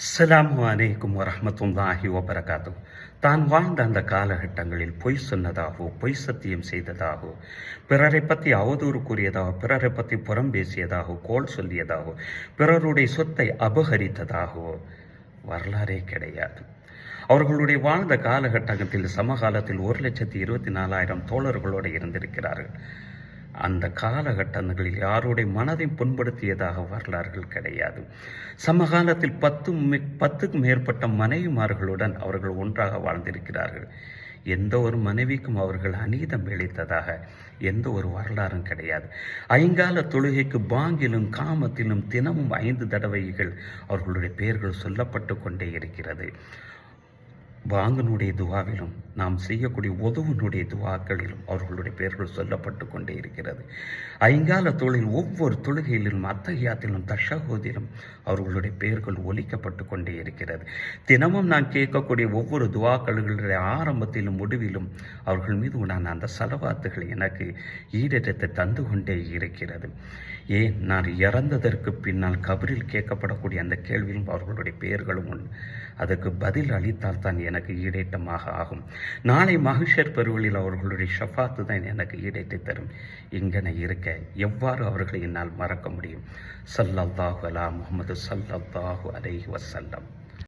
அஸ்ஸலாமு அலைக்கும் வரமத்துல்லாஹி வபரகாத்து தான் வாழ்ந்த அந்த காலகட்டங்களில் பொய் சொன்னதாகவோ பொய் சத்தியம் செய்ததாகவோ பிறரை பற்றி அவதூறு கூறியதாகவோ பிறரை பற்றி புறம் பேசியதாகவோ கோல் சொல்லியதாகவோ பிறருடைய சொத்தை அபகரித்ததாகவோ வரலாறே கிடையாது. அவர்களுடைய வாழ்ந்த காலகட்டத்தில் சமகாலத்தில் ஒரு லட்சத்தி இருபத்தி நாலாயிரம் தோழர்களோடு இருந்திருக்கிறார்கள். அந்த காலகட்டங்களில் யாருடைய மனதை புண்படுத்தியதாக வரலாறுகள் கிடையாது. சமகாலத்தில் பத்து பத்துக்கும் மேற்பட்ட மனைவிமார்களுடன் அவர்கள் ஒன்றாக வாழ்ந்திருக்கிறார்கள். எந்த ஒரு மனைவிக்கும் அவர்கள் அநீதம் இழைத்ததாக எந்த ஒரு வரலாறும் கிடையாது. ஐங்கால தொழுகைக்கு பாங்கிலும் காமத்திலும் தினமும் ஐந்து தடவைகள் அவர்களுடைய பெயர்கள் சொல்லப்பட்டு கொண்டே இருக்கிறது. வாங்கனுடைய துவாவிலும் நாம் செய்யக்கூடிய உதவுனுடைய துவாக்களிலும் அவர்களுடைய பெயர்கள் சொல்லப்பட்டு கொண்டே இருக்கிறது. ஐங்கால தொழில் ஒவ்வொரு தொழுகையிலும் அத்தகையாத்திலும் தஷகோதிலும் அவர்களுடைய பெயர்கள் ஒலிக்கப்பட்டு கொண்டே இருக்கிறது. தினமும் நான் கேட்கக்கூடிய ஒவ்வொரு துவாக்களுடைய ஆரம்பத்திலும் முடிவிலும் அவர்கள் மீது உண்டான அந்த செலவாத்துகள் எனக்கு ஈடேற்றத்தை தந்து கொண்டே இருக்கிறது. ஏன்? நான் இறந்ததற்கு பின்னால் கபரில் கேட்கப்படக்கூடிய அந்த கேள்வியிலும் அவர்களுடைய பெயர்களும் உண்டு. அதற்கு பதில் அளித்தால் தான் எனக்கு ஈடேட்டமாக ஆகும். நாளை மகிஷர் பெருவழியில் அவர்களுடைய ஷஃபாத்து தான் எனக்கு ஈடேற்றி தரும். இங்கன இருக்க எவ்வாறு அவர்களை என்னால் மறக்க முடியும்? சல்லல்லாஹு அலா முகமது சல்லல்லாஹு அலைஹி வசல்லம்